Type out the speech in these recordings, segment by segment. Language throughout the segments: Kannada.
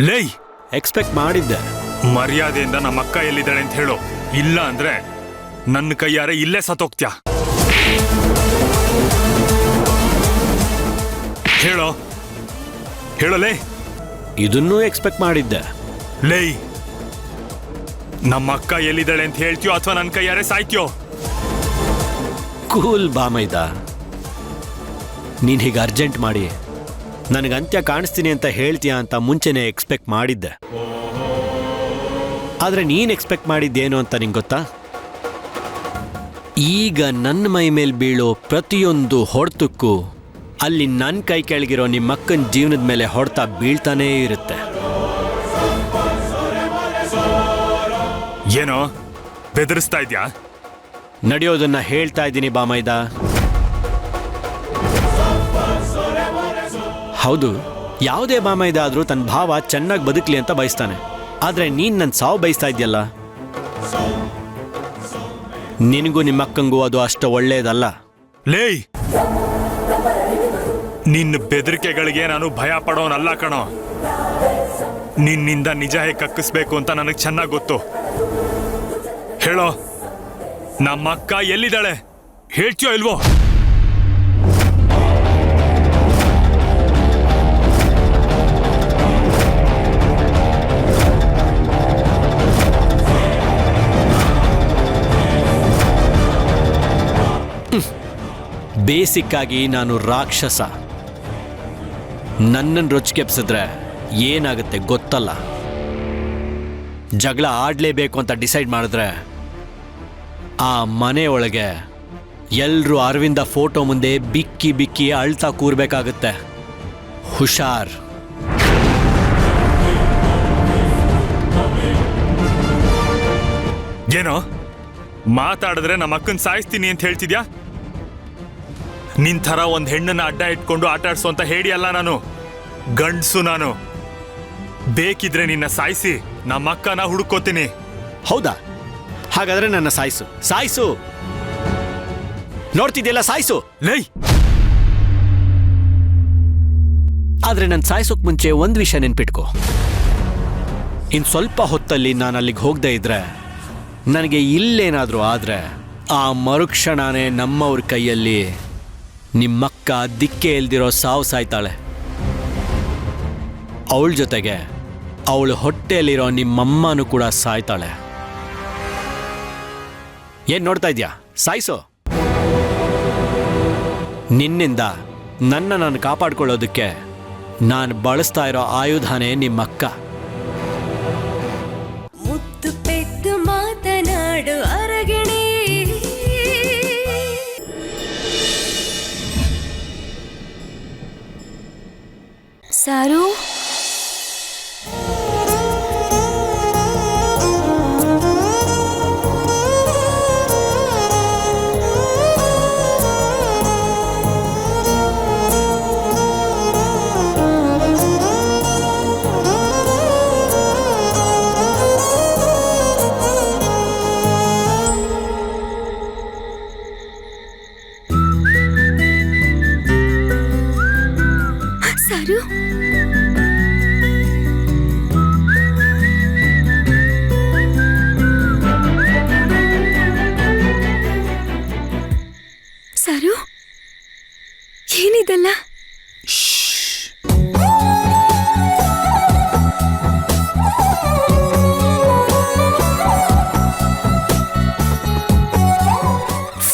ಲೇ ಎಕ್ಸ್ಪೆಕ್ಟ್ ಮಾಡಿದ್ದೆ. ಮರ್ಯಾದೆಯಿಂದ ನಮ್ಮ ಅಕ್ಕ ಎಲ್ಲಿದ್ದಾಳೆ ಅಂತ ಹೇಳು. ಇಲ್ಲ ಅಂದ್ರೆ ನನ್ನ ಕೈಯಾರೆ ಇಲ್ಲೇ ಸತ್ತೋಗ್ತ್ಯಾ? ಹೇಳೋ? ಹೇಳೋ ಲೇ ಇದನ್ನೂ ಎಕ್ಸ್ಪೆಕ್ಟ್ ಮಾಡಿದ್ದೆ. ಲೇ ನಮ್ಮ ಅಕ್ಕ ಎಲ್ಲಿದ್ದಾಳೆ ಅಂತ ಹೇಳ್ತೀಯೋ ಅಥವಾ ನನ್ನ ಕೈಯಾರೆ ಸಾಯ್ತೀಯೋ? ಕೂಲ್ ಬಾಮೈದ. ನೀನ್ ಹೀಗೆ ಅರ್ಜೆಂಟ್ ಮಾಡಿ. ನನಗೆ ಅಂತ್ಯ ಕಾಣಿಸ್ತೀನಿ ಅಂತ ಹೇಳ್ತೀಯ ಅಂತ ಮುಂಚೆನೆ ಎಕ್ಸ್ಪೆಕ್ಟ್ ಮಾಡಿದ್ದೆ. ಆದರೆ ನೀನು ಎಕ್ಸ್ಪೆಕ್ಟ್ ಮಾಡಿದ್ದೇನು ಅಂತ ನಿಂಗೆ ಗೊತ್ತಾ? ಈಗ ನನ್ನ ಮೈ ಮೇಲೆ ಬೀಳೋ ಪ್ರತಿಯೊಂದು ಹೊಡೆತಕ್ಕೂ ಅಲ್ಲಿ ನನ್ನ ಕೈ ಕೆಳಗಿರೋ ನಿಮ್ಮಕ್ಕನ ಜೀವನದ ಮೇಲೆ ಹೊಡೆತ ಬೀಳ್ತಾನೇ ಇರುತ್ತೆ. ಏನೋ ಬೆದರಿಸ್ತಾ ಇದೆಯಾ? ನಡೆಯೋದನ್ನ ಹೇಳ್ತಾ ಇದ್ದೀನಿ ಬಾಮೈದ. ಹೌದು. ಯಾವುದೇ ಮಾಮ ಇದಾದರೂ ತನ್ನ ಭಾವ ಚೆನ್ನಾಗಿ ಬದುಕಲಿ ಅಂತ ಬಯಸ್ತಾನೆ. ಆದರೆ ನೀನು ನನ್ನ ಸಾವು ಬಯಸ್ತಾ ಇದೆಯಲ್ಲ? ನಿನಗೂ ನಿಮ್ಮ ಅಕ್ಕಂಗೂ ಅದು ಅಷ್ಟು ಒಳ್ಳೆಯದಲ್ಲ ಲೇಯ್! ನಿನ್ನ ಬೆದರಿಕೆಗಳಿಗೆ ನಾನು ಭಯ ಪಡೋನಲ್ಲ ಕಣೋ. ನಿನ್ನಿಂದ ನಿಜ ಹೇಗೆ ಕಕ್ಕಿಸ್ಬೇಕು ಅಂತ ನನಗೆ ಚೆನ್ನಾಗಿ ಗೊತ್ತು. ಹೇಳೋ, ನಮ್ಮಕ್ಕ ಎಲ್ಲಿದ್ದಾಳೆ? ಹೇಳ್ತೀಯೋ ಇಲ್ವೋ? ಬೇಸಿಕ್ ಆಗಿ ನಾನು ರಾಕ್ಷಸ. ನನ್ನನ್ನು ರುಚಿಕೆಪ್ಸಿದ್ರೆ ಏನಾಗುತ್ತೆ ಗೊತ್ತಲ್ಲ. ಜಗಳ ಆಡಲೇಬೇಕು ಅಂತ ಡಿಸೈಡ್ ಮಾಡಿದ್ರೆ ಆ ಮನೆಯೊಳಗೆ ಎಲ್ಲರೂ ಅರವಿಂದ ಫೋಟೋ ಮುಂದೆ ಬಿಕ್ಕಿ ಬಿಕ್ಕಿ ಅಳ್ತಾ ಕೂರ್ಬೇಕಾಗುತ್ತೆ. ಹುಷಾರ್. ಏನೋ? ಮಾತಾಡಿದ್ರೆ ನಮ್ಮ ಅಕ್ಕನ ಸಾಯಿಸ್ತೀನಿ ಅಂತ ಹೇಳ್ತಿದ್ಯಾ? ನಿನ್ ಥರ ಒಂದ್ ಹೆಣ್ಣನ್ನ ಅಡ್ಡ ಇಟ್ಕೊಂಡು ಆಟ ಆಡ್ಸು ಅಂತ ಹೇಳಿ ಅಲ್ಲ ನಾನು. ಗಂಡ್ಸು ನಾನು. ಬೇಕಿದ್ರೆ ನಿನ್ನ ಸಾಯಿಸಿ ನಮ್ಮ ಅಕ್ಕನ ಹುಡುಕೋತೀನಿ ಹೌದಾ? ಹಾಗಾದ್ರೆ ನನ್ನ ಸಾಯಿಸು. ಸಾಯಿಸು! ನೋಡ್ತಿದ್ಯಲ್ಲ ಸಾಯಿಸು! ಲೈ! ಆದ್ರೆ ನಾನು ಸಾಯಿಸೋಕ್ ಮುಂಚೆ ಒಂದು ವಿಷಯ ನೆನ್ಪಿಟ್ಕೋ. ಇನ್ ಸ್ವಲ್ಪ ಹೊತ್ತಲ್ಲಿ ನಾನು ಅಲ್ಲಿಗೆ ಹೋಗದೆ ಇದ್ರೆ ನನಗೆ ಇಲ್ಲೇನಾದ್ರೂ ಆದ್ರೆ ಆ ಮರುಕ್ಷಣನೇ ನಮ್ಮವ್ರ ಕೈಯಲ್ಲಿ ನಿಮ್ಮಕ್ಕ ದಿಕ್ಕೆ ಇಲ್ದಿರೋ ಸಾವು ಸಾಯ್ತಾಳೆ. ಅವಳ ಜೊತೆಗೆ ಅವಳ ಹೊಟ್ಟೆಯಲ್ಲಿರೋ ನಿಮ್ಮಮ್ಮನೂ ಕೂಡ ಸಾಯ್ತಾಳೆ. ಏನ್ ನೋಡ್ತಾ ಇದೆಯಾ? ಸಾಯಿಸು. ನಿನ್ನಿಂದ ನನ್ನ ನಾನು ಕಾಪಾಡ್ಕೊಳ್ಳೋದಕ್ಕೆ ನಾನು ಬಳಸ್ತಾ ಇರೋ ಆಯುಧಾನೇ ನಿಮ್ಮಕ್ಕ. ಸಾರು ಸಾರು ಏನಿದೆಲ್ಲ?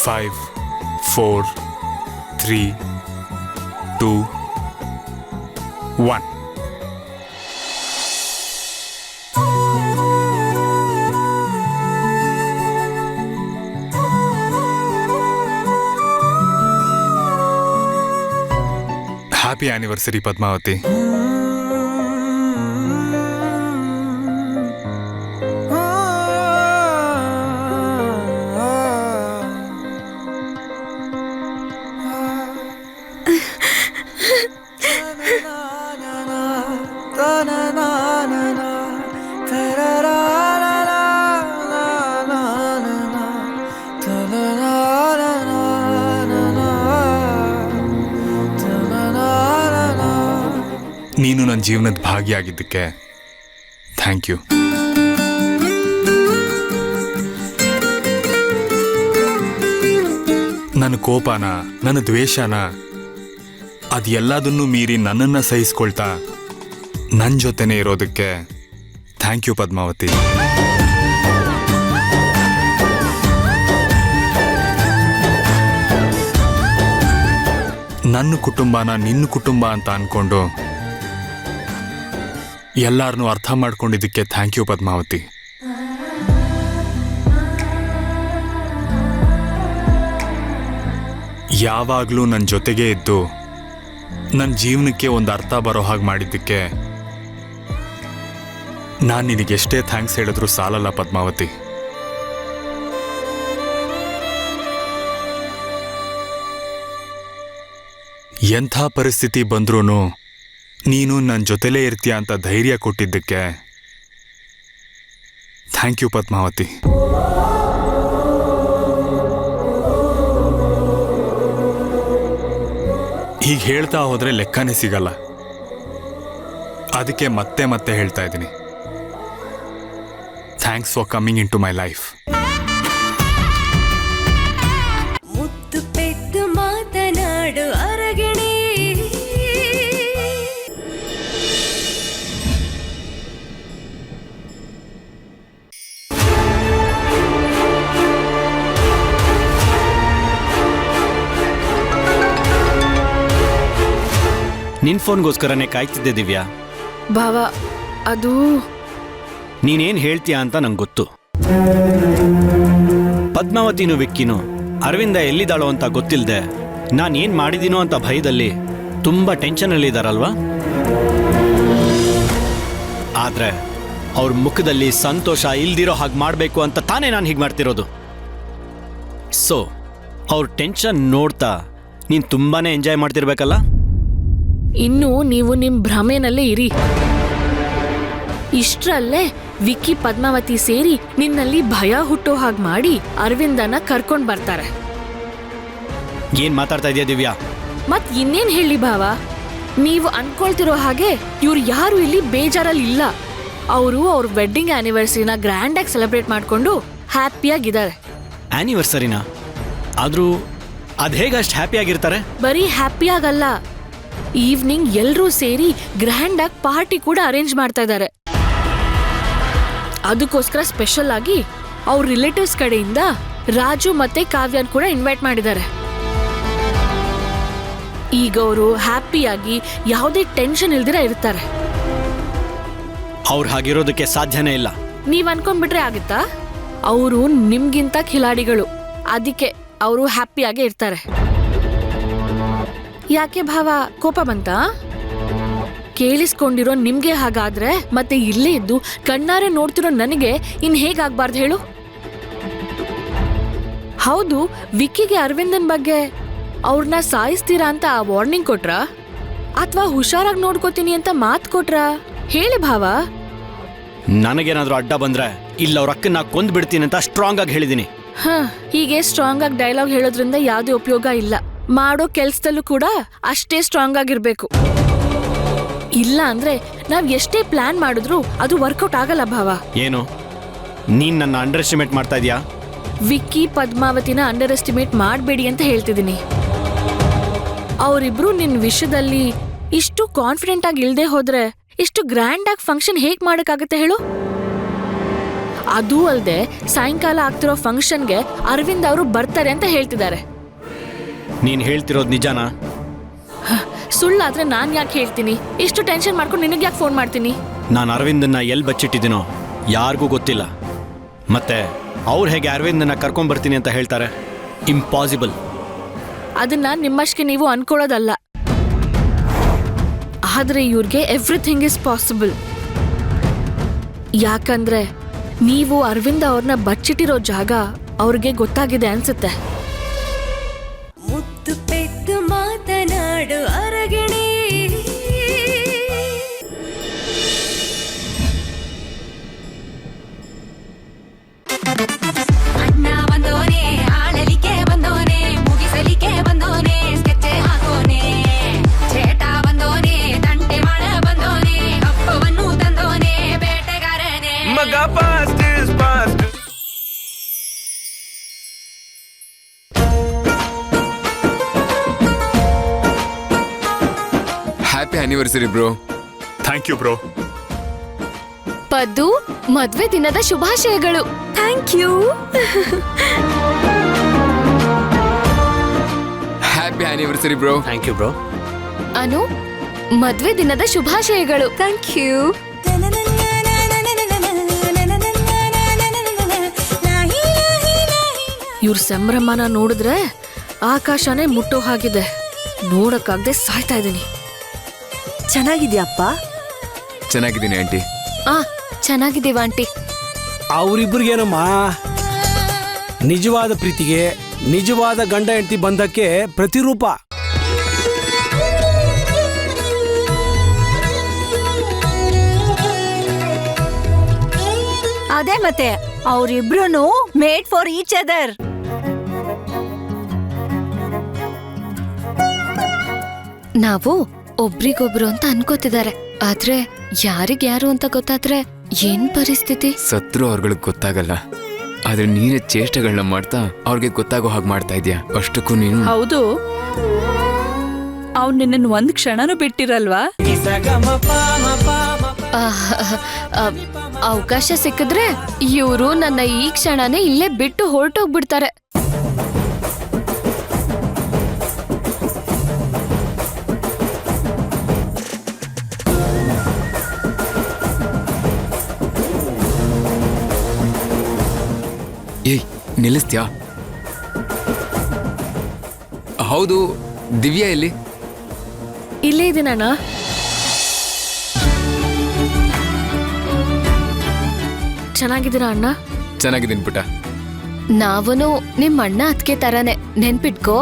Five four three happy anniversary Padmavati ನನ್ನ ಜೀವನದ ಭಾಗಿಯಾಗಿದ್ದಕ್ಕೆ ಥ್ಯಾಂಕ್ ಯು ನನ್ನ ಕೋಪನ, ನನ್ನ ದ್ವೇಷನ ಅದೆಲ್ಲದನ್ನೂ ಮೀರಿ ನನ್ನನ್ನು ಸಹಿಸ್ಕೊಳ್ತಾ ನನ್ನ ಜೊತೆನೇ ಇರೋದಕ್ಕೆ ಥ್ಯಾಂಕ್ ಯು ಪದ್ಮಾವತಿ. ನನ್ನ ಕುಟುಂಬನ ನಿನ್ನ ಕುಟುಂಬ ಅಂತ ಅನ್ಕೊಂಡು ಎಲ್ಲಾರನ್ನೂ ಅರ್ಥ ಮಾಡ್ಕೊಂಡಿದ್ದಕ್ಕೆ ಥ್ಯಾಂಕ್ ಯು ಪದ್ಮಾವತಿ. ಯಾವಾಗಲೂ ನನ್ನ ಜೊತೆಗೆ ಇದ್ದು ನನ್ನ ಜೀವನಕ್ಕೆ ಒಂದು ಅರ್ಥ ಬರೋ ಹಾಗೆ ಮಾಡಿದ್ದಕ್ಕೆ ನಾನು ನಿನಗೆಷ್ಟೇ ಥ್ಯಾಂಕ್ಸ್ ಹೇಳಿದ್ರು ಸಾಲಲ್ಲ ಪದ್ಮಾವತಿ. ಎಂಥ ಪರಿಸ್ಥಿತಿ ಬಂದ್ರೂ ನೀನು ನನ್ನ ಜೊತೆಲೇ ಇರ್ತೀಯ ಅಂತ ಧೈರ್ಯ ಕೊಟ್ಟಿದ್ದಕ್ಕೆ ಥ್ಯಾಂಕ್ ಯು ಪದ್ಮಾವತಿ. ಹೀಗೆ ಹೇಳ್ತಾ ಹೋದರೆ ಲೆಕ್ಕನೇ ಸಿಗಲ್ಲ. ಅದಕ್ಕೆ ಮತ್ತೆ ಮತ್ತೆ ಹೇಳ್ತಾ ಇದ್ದೀನಿ. Thanks for coming into my life ನಿನ್ ಫೋನ್ಗೋಸ್ಕರನೇ ಕಾಯ್ತಿದ್ದೆ ದಿವ್ಯಾ. ಭಾವ ಅದು ನೀನೇನ್ ಹೇಳ್ತೀಯಾ ಅಂತ ನಂಗೆ ಗೊತ್ತು. ಪದ್ಮಾವತಿನು ವಿಕ್ಕಿನೂ ಅರವಿಂದ ಎಲ್ಲಿದ್ದಾಳೋ ಅಂತ ಗೊತ್ತಿಲ್ಲದೆ ನಾನು ಏನು ಮಾಡಿದೀನೋ ಅಂತ ಭಯದಲ್ಲಿ ತುಂಬಾ ಟೆನ್ಷನಲ್ಲಿದ್ದಾರಲ್ವಾ ಆದ್ರೆ ಅವ್ರ ಮುಖದಲ್ಲಿ ಸಂತೋಷ ಇಲ್ದಿರೋ ಹಾಗೆ ಮಾಡಬೇಕು ಅಂತ ತಾನೇ ನಾನು ಹೀಗೆ ಮಾಡ್ತಿರೋದು. ಸೊ ಅವ್ರ ಟೆನ್ಷನ್ ನೋಡ್ತಾ ನೀನು ತುಂಬಾ ಎಂಜಾಯ್ ಮಾಡ್ತಿರ್ಬೇಕಲ್ಲ? ಇನ್ನು ನೀವು ನಿಮ್ ಭ್ರಮೆನಲ್ಲೇ ಇರಿ. ಇಷ್ಟ್ರಲ್ಲೇ ವಿಕ್ಕಿ ಪದ್ಮಾವತಿ ಸೇರಿ ನಿನ್ನಲ್ಲಿ ಭಯ ಹುಟ್ಟೋ ಹಾಗೆ ಮಾಡಿ ಅರವಿಂದನ ಕರ್ಕೊಂಡ್ ಬರ್ತಾರೆ. ಏನ್ ಮಾತಾಡ್ತಾ ಇದೆಯಾ ದಿವ್ಯಾ? ಮತ್ ಇನ್ನೇನ್ ಹೇಳಿ ಭಾವ? ನೀವು ಅನ್ಕೊಳ್ತಿರೋ ಹಾಗೆ ಇವ್ರು ಯಾರು ಇಲ್ಲಿ ಬೇಜಾರಲ್ಲಿ ಇಲ್ಲ. ಅವರು ಅವ್ರ ವೆಡ್ಡಿಂಗ್ ಆನಿವರ್ಸರಿನ ಗ್ರ್ಯಾಂಡ್ ಆಗಿ ಸೆಲೆಬ್ರೇಟ್ ಮಾಡ್ಕೊಂಡು ಹ್ಯಾಪಿಯಾಗಿದ್ದಾರೆ ಆನಿವರ್ಸರಿನ ಆದರೂ ಅದು ಹೇಗೆ ಅಷ್ಟು ಹ್ಯಾಪಿಯಾಗಿರ್ತಾರೆ ಬರೀ ಹ್ಯಾಪಿಯಾಗಲ್ಲ ಈವ್ನಿಂಗ್ ಎಲ್ಲರೂ ಸೇರಿ ಗ್ರ್ಯಾಂಡ್ ಆಗಿ ಪಾರ್ಟಿ ಕೂಡ ಅರೇಂಜ್ ಮಾಡ್ತಾ ಇದ್ದಾರೆ ಅದಕ್ಕೋಸ್ಕರ ಸ್ಪೆಷಲ್ ಆಗಿ ಅವ್ರ ರಿಲೇಟಿವ್ಸ್ ಕಡೆಯಿಂದ ರಾಜು ಮತ್ತೆ ಕಾವ್ಯನ್ ಕೂಡ ಇನ್ವೈಟ್ ಮಾಡಿದ್ದಾರೆ. ಈಗ ಅವರು ಹ್ಯಾಪಿಯಾಗಿ ಯಾವುದೇ ಟೆನ್ಷನ್ ಇಲ್ದಿರ ಇರ್ತಾರೆ. ಅವ್ರು ಹಾಗಿರೋದಕ್ಕೆ ಸಾಧ್ಯನೇ ಇಲ್ಲ. ನೀವ್ ಅನ್ಕೊಂಡ್ಬಿಟ್ರೆ ಆಗುತ್ತಾ? ಅವರು ನಿಮ್ಗಿಂತ ಖಿಲಾಡಿಗಳು. ಅದಕ್ಕೆ ಅವರು ಹ್ಯಾಪಿಯಾಗೇ ಇರ್ತಾರೆ. ಯಾಕೆ ಭಾವ ಕೋಪ ಬಂತ? ಕೇಳಿಸ್ಕೊಂಡಿರೋ ನಿಮ್ಗೆ ಹಾಗಾದ್ರೆ ಮತ್ತೆ ಇಲ್ಲೇ ಇದ್ದು ಕಣ್ಣಾರೆ ನೋಡ್ತಿರೋ ನನಗೆ ಇನ್ ಹೇಗಾಗ್ಬಾರ್ದು ಹೇಳು? ಹೌದು ವಿಕ್ಕಿಗೆ ಅರವಿಂದನ್ ಬಗ್ಗೆ ಅವ್ರನ್ನ ಸಾಯಿಸ್ತೀರಾ ಅಂತ ವಾರ್ನಿಂಗ್ ಕೊಟ್ರ? ಅಥವಾ ಹುಷಾರಾಗಿ ನೋಡ್ಕೋತೀನಿ ಅಂತ ಮಾತ್ ಕೊಟ್ರ? ಹೇಳಿ ಭಾವ. ನನಗೇನಾದ್ರೂ ಅಡ್ಡ ಬಂದ್ರೆ ಇಲ್ಲ ಅವ್ರ ಅಕ್ಕನ್ನ ಕೊಂದ್ ಬಿಡ್ತೀನಿ ಅಂತ ಸ್ಟ್ರಾಂಗ್ ಆಗಿ ಹೇಳಿದೀನಿ. ಹ ಹೀಗೆ ಸ್ಟ್ರಾಂಗ್ ಆಗಿ ಡೈಲಾಗ್ ಹೇಳೋದ್ರಿಂದ ಯಾವುದೇ ಉಪಯೋಗ ಇಲ್ಲ. ಮಾಡೋ ಕೆಲ್ಸದಲ್ಲೂ ಕೂಡ ಅಷ್ಟೇ ಸ್ಟ್ರಾಂಗ್ ಆಗಿರ್ಬೇಕು. ಇಲ್ಲ ಅಂದ್ರೆ ನಾವ್ ಎಷ್ಟೇ ಪ್ಲಾನ್ ಮಾಡಿದ್ರು ಅದು ವರ್ಕೌಟ್ ಆಗಲ್ಲ ಭಾವ. ಏನು? ನೀನ್ ನನ್ನ ಅಂಡರ್ ಎಸ್ಟಿಮೇಟ್ ಮಾಡ್ತಾ ಇದೀಯಾ? ವಿಕ್ಕಿ ಪದ್ಮಾವತಿನ ಅಂಡರ್ ಎಸ್ಟಿಮೇಟ್ ಮಾಡಬೇಡಿ ಅಂತ ಹೇಳ್ತಿದ್ದೀನಿ. ಅವರಿಬ್ರು ನಿನ್ ವಿಷಯದಲ್ಲಿ ಇಷ್ಟು ಕಾನ್ಫಿಡೆಂಟ್ ಆಗಿ ಇಲ್ದೆ ಹೋದ್ರೆ ಇಷ್ಟು ಗ್ರ್ಯಾಂಡ್ ಆಗಿ ಫಂಕ್ಷನ್ ಹೇಗ್ ಮಾಡಕ್ಕಾಗತ್ತೆ ಹೇಳು? ಅದೂ ಅಲ್ಲದೆ ಸಾಯಂಕಾಲ ಆಗ್ತಿರೋ ಫಂಕ್ಷನ್ಗೆ ಅರವಿಂದ್ ಅವರು ಬರ್ತಾರೆ ಅಂತ ಹೇಳ್ತಿದ್ದಾರೆ. ನೀನ್ ಹೇಳ್ತಿರೋದು ನಿಜಾನಾ? ಸುಳ್ಳಾದ್ರೆ ನಾನ್ ಯಾಕೆ ಹೇಳ್ತೀನಿ? ಇಷ್ಟು ಟೆನ್ಷನ್ ಮಾಡ್ಕೊಂಡು ನಿನಗೆ ಯಾಕೆ ಫೋನ್ ಮಾಡ್ತೀನಿ? ನಾನು ಅರವಿಂದನ್ನ ಎಲ್ಲಿ ಬಚ್ಚಿಟ್ಟಿದ್ದೀನೋ ಯಾರಿಗೂ ಗೊತ್ತಿಲ್ಲ. ಮತ್ತೆ ಅವ್ರು ಹೇಗೆ ಅರವಿಂದನ್ನ ಕರ್ಕೊಂಡ್ ಬರ್ತೀನಿ ಅಂತ ಹೇಳ್ತಾರೆ? ಇಂಪಾಸಿಬಲ್ ಅದನ್ನ ನಿಮ್ಮಷ್ಟಕ್ಕೆ ನೀವು ಅನ್ಕೊಳ್ಳೋದಲ್ಲ. ಆದ್ರೆ ಇವ್ರಿಗೆ ಎವ್ರಿಥಿಂಗ್ ಇಸ್ ಪಾಸಿಬಲ್ ಯಾಕಂದ್ರೆ ನೀವು ಅರವಿಂದ ಅವ್ರನ್ನ ಬಚ್ಚಿಟ್ಟಿರೋ ಜಾಗ ಅವ್ರಿಗೆ ಗೊತ್ತಾಗಿದೆ ಅನ್ಸುತ್ತೆ. நாடு அரகிணி bro. Thank you bro. Paddu ಮದ್ವೆ ದಿನದ ಶುಭಾಶಯಗಳು. Thank you happy anniversary bro. Thank you bro. Anu ಮದ್ವೆ ದಿನದ ಶುಭಾಶಯಗಳು. ಥ್ಯಾಂಕ್ ಯು ಇವ್ರ ಸಂಭ್ರಮನ ನೋಡಿದ್ರೆ ಆಕಾಶನೇ ಮುಟ್ಟೋ ಹಾಗಿದೆ. ನೋಡಕ್ಕಾಗದೆ ಸಾಯ್ತಾ ಇದೀನಿ ಚೆನ್ನಾಗಿದ್ಯಪ್ಪ ಚೆನ್ನಾಗಿದ್ದೀನಿ ಆಂಟಿ. ಆ ಚೆನ್ನಾಗಿದ್ದೀವ ಆಂಟಿ? ಅವರಿಬ್ಬರಿಗೇನಮ್ಮ ನಿಜವಾದ ಪ್ರೀತಿಗೆ ನಿಜವಾದ ಗಂಡ ಹೆಂಡತಿ ಬಂದಕ್ಕೆ ಪ್ರತಿರೂಪ. ಅದೇ ಮತ್ತೆ ಅವರಿಬ್ರು ಮೇಡ್ ಫಾರ್ ಈಚ್ ಅದರ್ ನಾವು ಒಬ್ರಿಗೊಬ್ರು ಅಂತ ಅನ್ಕೋತಿದ್ದಾರೆ. ಆದ್ರೆ ಯಾರಿಗ್ಯಾರು ಅಂತ ಗೊತ್ತಾದ್ರೆ ಏನ್ ಪರಿಸ್ಥಿತಿ? ಸತ್ರು ಅವ್ರಗಳಿಗೆ ಗೊತ್ತಾಗಲ್ಲ. ಆದ್ರೆ ನೀನೇ ಚೇಷ್ಟೆಗಳನ್ನ ಮಾಡ್ತಾ ಅವ್ರಿಗೆ ಗೊತ್ತಾಗೋ ಹಾಗೆ ಮಾಡ್ತಾ ಇದೀಯ? ಅಷ್ಟಕ್ಕೂ ನೀನು ಹೌದು. ಅವ್ನು ನಿನ್ನನ್ನು ಒಂದ್ ಕ್ಷಣನೂ ಬಿಟ್ಟಿರಲ್ವಾ? ಆಹ್, ಅವಕಾಶ ಸಿಕ್ಕಿದ್ರೆ ಇವರು ನನ್ನ ಈ ಕ್ಷಣನೇ ಇಲ್ಲೇ ಬಿಟ್ಟು ಹೊರಟೋಗ್ಬಿಡ್ತಾರೆ. ನಿಲ್ಲಿಸ್ತ್ಯಾ? ಹೌದು ದಿವ್ಯಾ ಇಲ್ಲಿ. ಇಲ್ಲೇ ಇದ್ದೀನಣ್ಣ ಚೆನ್ನಾಗಿದ್ದೀರಾ ಅಣ್ಣ? ಚೆನ್ನಾಗಿದ್ದೀನಿ ಪುಟ ನಾವನು ನಿಮ್ಮ ಅಣ್ಣ ಅದಕ್ಕೆ ತರಾನೆ. ನೆನ್ಪಿಟ್ಕೋ.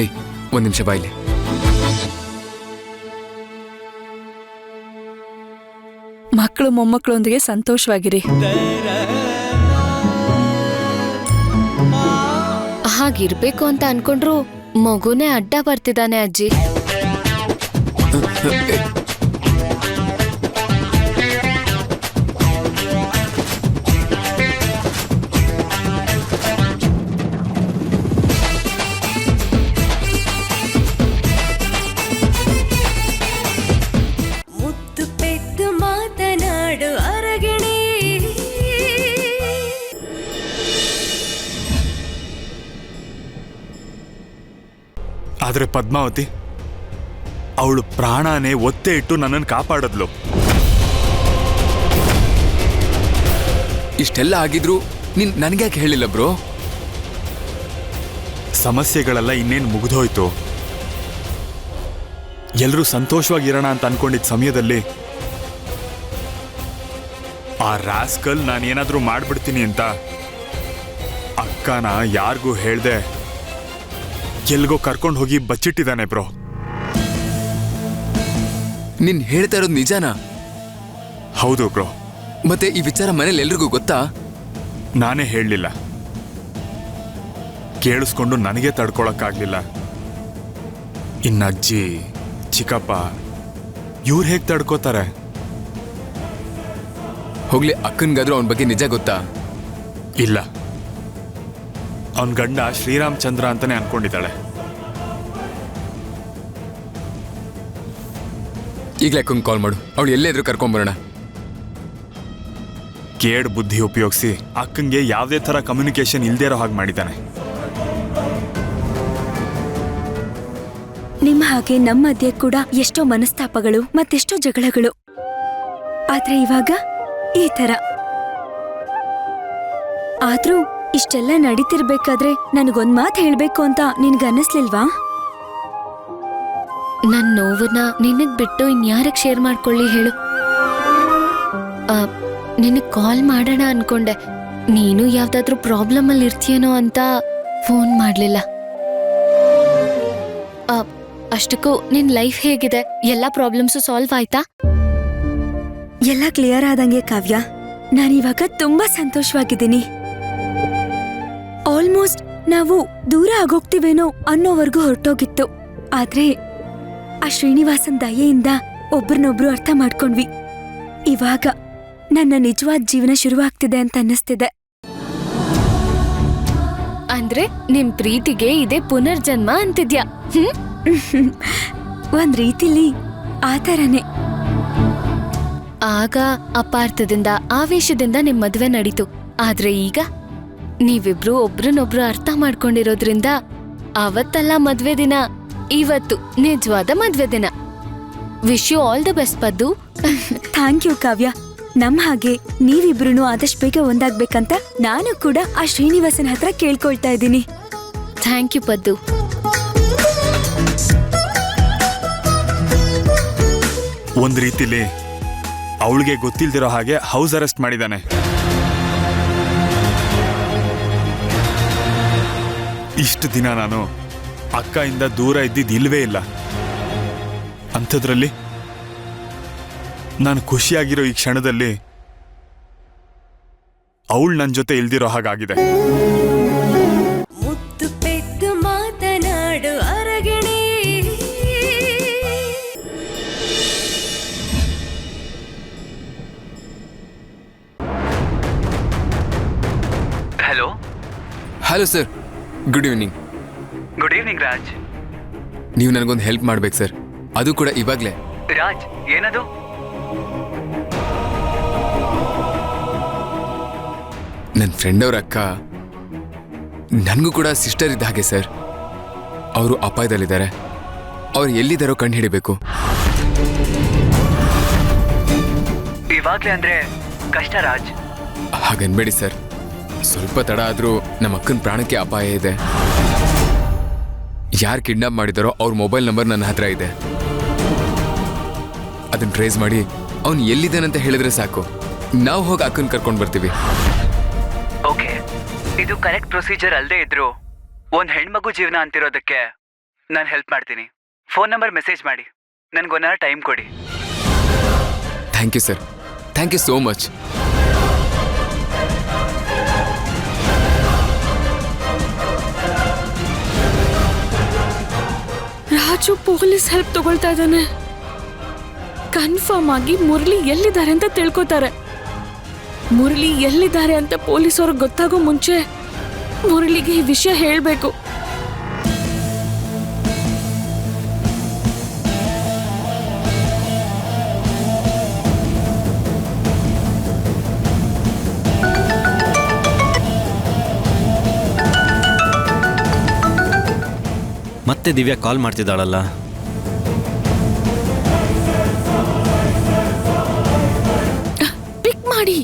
ಏಯ್ ಒಂದ್ ನಿಮಿಷ ಬಾಯ್ಲಿ. ಮಕ್ಕಳು ಮೊಮ್ಮಕ್ಕಳೊಂದಿಗೆ ಸಂತೋಷವಾಗಿರಿ. ಹಾಗಿರ್ಬೇಕು ಅಂತ ಅನ್ಕೊಂಡ್ರು ಮಗುನೇ ಅಡ್ಡ ಬರ್ತಿದ್ದಾನೆ ಅಜ್ಜಿ. ಆದ್ರೆ ಪದ್ಮಾವತಿ ಅವಳು ಪ್ರಾಣನೇ ಒತ್ತೆ ಇಟ್ಟು ನನ್ನನ್ನು ಕಾಪಾಡಿದ್ಲು. ಇಷ್ಟೆಲ್ಲ ಆಗಿದ್ರು ನೀನ್ ನನ್ಗ್ಯಾಕೆ ಹೇಳಿಲ್ಲ ಬ್ರೋ? ಸಮಸ್ಯೆಗಳೆಲ್ಲ ಇನ್ನೇನು ಮುಗಿದೋಯ್ತು. ಎಲ್ಲರೂ ಸಂತೋಷವಾಗಿರೋಣ ಅಂತ ಅನ್ಕೊಂಡಿದ್ದ ಸಮಯದಲ್ಲಿ ಆ ರಾಸ್ಕಲ್ ನಾನೇನಾದ್ರೂ ಮಾಡ್ಬಿಡ್ತೀನಿ ಅಂತ ಅಕ್ಕನ ಯಾರಿಗೂ ಹೇಳ್ದೆ ಎಲ್ಗೋ ಕರ್ಕೊಂಡು ಹೋಗಿ ಬಚ್ಚಿಟ್ಟಿದ್ದಾನೆ ಬ್ರೋ. ನೀನ್ ಹೇಳ್ತಾ ಇರೋದು ನಿಜಾನಾ? ಹೌದು ಬ್ರೋ. ಮತ್ತೆ ಈ ವಿಚಾರ ಮನೇಲಿ ಎಲ್ರಿಗೂ ಗೊತ್ತಾ? ನಾನೇ ಹೇಳಲಿಲ್ಲ. ಕೇಳಿಸ್ಕೊಂಡು ನನಗೆ ತಡ್ಕೊಳಕ್ಕಾಗ್ಲಿಲ್ಲ. ಇನ್ನ ಅಜ್ಜಿ ಚಿಕ್ಕಪ್ಪ ಇವ್ರು ಹೇಗೆ ತಡ್ಕೋತಾರೆ? ಹೋಗ್ಲಿ ಅಕ್ಕನ್ಗಾದ್ರೂ ಅವನ ಬಗ್ಗೆ ನಿಜ ಗೊತ್ತಾ? ಇಲ್ಲ. ಅವನ್ ಗಂಡ ಶ್ರೀರಾಮಚಂದ್ರ ಅಂತಾನೆ ಅನ್ಕೊಂಡಿದ್ದಾಳೆ. ಈಗಲೇ ಅಕ್ಕಂಗ್ ಕಾಲ್ ಮಾಡು. ಅವಳು ಎಲ್ಲೇ ಇದ್ರು ಕರ್ಕೊಂಬರೋಣ. ಕೇಡ್ ಬುದ್ಧಿ ಉಪಯೋಗಿಸಿ ಅಕ್ಕಂಗೆ ಯಾವುದೇ ಥರ ಕಮ್ಯುನಿಕೇಶನ್ ಇಲ್ದೇ ಇರೋ ಹಾಗೆ ಮಾಡಿದ್ದಾನೆ. ನಿಮ್ಮ ಹಾಗೆ ನಮ್ಮ ಮಧ್ಯೆ ಕೂಡ ಎಷ್ಟೋ ಮನಸ್ತಾಪಗಳು ಮತ್ತೆಷ್ಟೋ ಜಗಳಗಳು. ಆದ್ರೆ ಇವಾಗ ಈ ತರ ಆದ್ರೂ ಇಷ್ಟೆಲ್ಲ ನಡೀತಿರ್ಬೇಕಾದ್ರೆ ನನಗೊಂದ್ ಮಾತ್ ಹೇಳ್ಬೇಕು ಅಂತ ನಿನ್ಗನ್ನಿಸ್ಲಿಲ್ವಾ? ನನ್ ನೋವನ್ನ ನಿನಗ್ ಬಿಟ್ಟು ಇನ್ಯಾರಕ್ ಶೇರ್ ಮಾಡ್ಕೊಳ್ಳಿ ಹೇಳು. ನಿನಗ್ ಕಾಲ್ ಮಾಡೋಣ ಅನ್ಕೊಂಡೆ. ನೀನು ಯಾವ್ದಾದ್ರೂ ಪ್ರಾಬ್ಲಮ್ ಅಲ್ಲಿ ಇರ್ತೀಯನೋ ಅಂತ ಫೋನ್ ಮಾಡ್ಲಿಲ್ಲ. ಅಷ್ಟಕ್ಕೂ ನಿನ್ ಲೈಫ್ ಹೇಗಿದೆ? ಎಲ್ಲ ಪ್ರಾಬ್ಲಮ್ಸು ಸಾಲ್ವ್ ಆಯ್ತಾ? ಎಲ್ಲ ಕ್ಲಿಯರ್ ಆದಂಗೆ ಕಾವ್ಯ. ನಾನಿವಾಗ ತುಂಬಾ ಸಂತೋಷವಾಗಿದ್ದೀನಿ. ಆಲ್ಮೋಸ್ಟ್ ನಾವು ದೂರ ಆಗೋಗ್ತಿವೇನೋ ಅನ್ನೋವರೆಗೂ ಹೊರಟೋಗಿತ್ತು. ಆದ್ರೆ ಆ ಶ್ರೀನಿವಾಸನ್ ದಯೆಯಿಂದ ಒಬ್ರನ್ನೊಬ್ರು ಅರ್ಥ ಮಾಡ್ಕೊಂಡ್ವಿ. ಇವಾಗ ನನ್ನ ನಿಜವಾದ ಜೀವನ ಶುರುವಾಗ್ತಿದೆ ಅಂತ ಅನ್ನಿಸ್ತಿದೆ. ಅಂದ್ರೆ ನಿಮ್ ಪ್ರೀತಿಗೆ ಇದೇ ಪುನರ್ಜನ್ಮ ಅಂತಿದ್ಯಾ? ಹ್ಮ್? ಒಂದ್ ರೀತಿಲಿ ಆ ಥರನೇ. ಆಗ ಅಪಾರ್ಥದಿಂದ ಆವೇಶದಿಂದ ನಿಮ್ ಮದುವೆ ನಡೀತು. ಆದ್ರೆ ಈಗ ನೀವಿಬ್ರು ಒಬ್ರನ್ನೊಬ್ರು ಅರ್ಥ ಮಾಡ್ಕೊಂಡಿರೋದ್ರಿಂದ ಅವತ್ತಲ್ಲ ಮದ್ವೆ ದಿನ ಇವತ್ತು ನಿಜವಾದ ಮದ್ವೆ ದಿನ. Wish you all the best Paddu. Thank you Kavya. ನಮ್ ಹಾಗೆ ನೀವಿಬ್ರು ಆದಷ್ಟು ಬೇಗ ಒಂದಾಗ್ಬೇಕಂತ ನಾನು ಕೂಡ ಆ ಶ್ರೀನಿವಾಸನ ಹತ್ರ ಕೇಳ್ಕೊಳ್ತಾ ಇದ್ದೀನಿ. Thank you Paddu. ಒಂದ್ ರೀತಿಲಿ ಅವಳಿಗೆ ಗೊತ್ತಿಲ್ದಿರೋ ಹಾಗೆ ಹೌಸ್ ಅರೆಸ್ಟ್ ಮಾಡಿದಾನೆ ಇಷ್ಟು ದಿನ ನಾನು ಅಕ್ಕಯಿಂದ ದೂರ ಇದ್ದಿದ್ದು ಇಲ್ವೇ ಇಲ್ಲ. ಅಂಥದ್ರಲ್ಲಿ ನಾನು ಖುಷಿಯಾಗಿರೋ ಈ ಕ್ಷಣದಲ್ಲಿ ಅವಳು ನನ್ನ ಜೊತೆ ಇಲ್ದಿರೋ ಹಾಗಾಗಿದೆ. Hello sir good evening good evening Raj ನೀವು ನನಗೊಂದು ಹೆಲ್ಪ್ ಮಾಡ್ಬೇಕು ಸರ್ ಅದು ಕೂಡ ಇವಾಗಲೇ. ರಾಜ್ ಏನದು? ನನ್ನ ಫ್ರೆಂಡ್ ಅವ್ರ ಅಕ್ಕ ನನಗೂ ಕೂಡ ಸಿಸ್ಟರ್ ಇದ್ದ ಹಾಗೆ ಸರ್ ಅವರು ಅಪಾಯದಲ್ಲಿದ್ದಾರೆ. ಅವ್ರು ಎಲ್ಲಿದ್ದಾರೋ ಕಂಡು ಹಿಡಿಬೇಕು. ಇವಾಗ್ಲೇ ಅಂದ್ರೆ ಕಷ್ಟ ರಾಜ್ ಹಾಗನ್ಬೇಡಿ ಸರ್ ಸ್ವಲ್ಪ ತಡ ಆದರೂ ನಮ್ಮ ಅಕ್ಕನ ಪ್ರಾಣಕ್ಕೆ ಅಪಾಯ ಇದೆ. ಯಾರು ಕಿಡ್ನಾಪ್ ಮಾಡಿದಾರೋ ಅವ್ರ ಮೊಬೈಲ್ ನಂಬರ್ ನನ್ನ ಹತ್ರ ಇದೆ. ಅದನ್ನ ಟ್ರೇಸ್ ಮಾಡಿ ಅವ್ನು ಎಲ್ಲಿದ್ದಾನಂತ ಹೇಳಿದ್ರೆ ಸಾಕು. ನಾವು ಹೋಗಿ ಅಕ್ಕನ ಕರ್ಕೊಂಡು ಬರ್ತೀವಿ. ಓಕೆ. ಇದು ಕರೆಕ್ಟ್ ಪ್ರೊಸೀಜರ್ ಅಲ್ಲದೆ ಇದ್ರು ಒಂದು ಹೆಣ್ಮಗು ಜೀವನ ಅಂತಿರೋದಕ್ಕೆ ನಾನು ಹೆಲ್ಪ್ ಮಾಡ್ತೀನಿ. ಫೋನ್ ನಂಬರ್ ಮೆಸೇಜ್ ಮಾಡಿ. ನನಗೊಂದ ಟೈಮ್ ಕೊಡಿ. Thank you sir. Thank you so much. Raju police help ತಗೊಳ್ತಾ ಇದ್ದಾನೆ. ಕನ್ಫರ್ಮ್ ಆಗಿ ಮುರಳಿ ಎಲ್ಲಿದ್ದಾರೆ ಅಂತ ತಿಳ್ಕೊತಾರೆ. ಮುರಳಿ ಎಲ್ಲಿದ್ದಾರೆ ಅಂತ ಪೊಲೀಸವ್ರಿಗೆ ಗೊತ್ತಾಗೋ ಮುಂಚೆ ಮುರಳಿಗೆ ಈ ವಿಷಯ ಹೇಳಬೇಕು. ಮತ್ತೆ ದಿವ್ಯಾ ಕಾಲ್ ಮಾಡ್ತಿದ್ದಾಳಲ್ಲ? ಪಿಕ್ ಮಾಡಿ.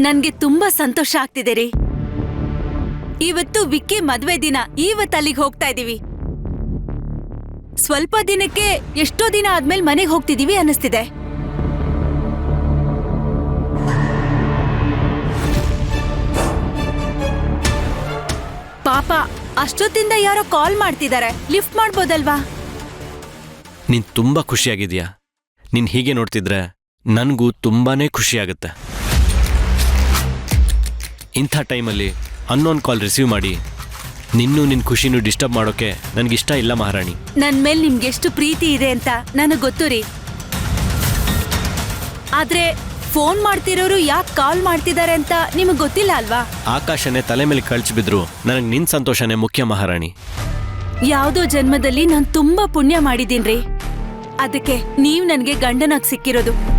ನನ್ಗೆ ತುಂಬಾ ಸಂತೋಷ ಆಗ್ತಿದೆ ರೀ. ಇವತ್ತು ವಿಕ್ಕಿ ಮದ್ವೆ ದಿನ. ಇವತ್ತು ಅಲ್ಲಿಗೆ ಹೋಗ್ತಾ ಇದೀವಿ. ಸ್ವಲ್ಪ ದಿನಕ್ಕೆ ಎಷ್ಟೋ ದಿನ ಆದ್ಮೇಲೆ ಮನೆಗೆ ಹೋಗ್ತಿದೀವಿ ಅನ್ನಿಸ್ತಿದೆ. ಪಾಪ ಅಷ್ಟೊತ್ತಿಂದ ಯಾರೋ ಕಾಲ್ ಮಾಡ್ತಿದ್ದಾರೆ ಲಿಫ್ಟ್ ಮಾಡ್ಬೋದಲ್ವಾ? ನೀನು ತುಂಬಾ ಖುಷಿಯಾಗಿದ್ಯಾ ನೀನು ಹೀಗೆ ನೋಡ್ತಿದ್ರೆ ನನಗೂ ತುಂಬಾನೇ ಖುಷಿಯಾಗುತ್ತೆ. ಇಂಥ ಟೈಮಲ್ಲಿ ಅನ್ನೋನ್ ಕಾಲ್ ರಿಸೀವ್ ಮಾಡಿ ನಿನ್ನೂ ನಿನ್ನ ಖುಷಿನೂ ಡಿಸ್ಟರ್ಬ್ ಮಾಡೋಕೆ ನನಗಿಷ್ಟ ಇಲ್ಲ ಮಹಾರಾಣಿ. ನನ್ ಮೇಲೆ ನಿಮ್ಗೆ ಎಷ್ಟು ಪ್ರೀತಿ ಇದೆ ಅಂತ ನನಗೆ ಗೊತ್ತು ರೀ. ಆದ್ರೆ ಫೋನ್ ಮಾಡ್ತಿರೋರು ಯಾಕೆ ಕಾಲ್ ಮಾಡ್ತಿದ್ದಾರೆ ಅಂತ ನಿಮಗೆ ಗೊತ್ತಿಲ್ಲ ಅಲ್ವಾ? ಆಕಾಶನೇ ತಲೆ ಮೇಲೆ ಕಳ್ಚಿಬಿದ್ರು ನನಗೆ ನಿನ್ ಸಂತೋಷನೇ ಮುಖ್ಯ ಮಹಾರಾಣಿ. ಯಾವ್ದೋ ಜನ್ಮದಲ್ಲಿ ನಾನು ತುಂಬಾ ಪುಣ್ಯ ಮಾಡಿದೀನ್ರಿ. ಅದಕ್ಕೆ ನೀವು ನನಗೆ ಗಂಡನಾಗಿ ಸಿಕ್ಕಿರೋದು.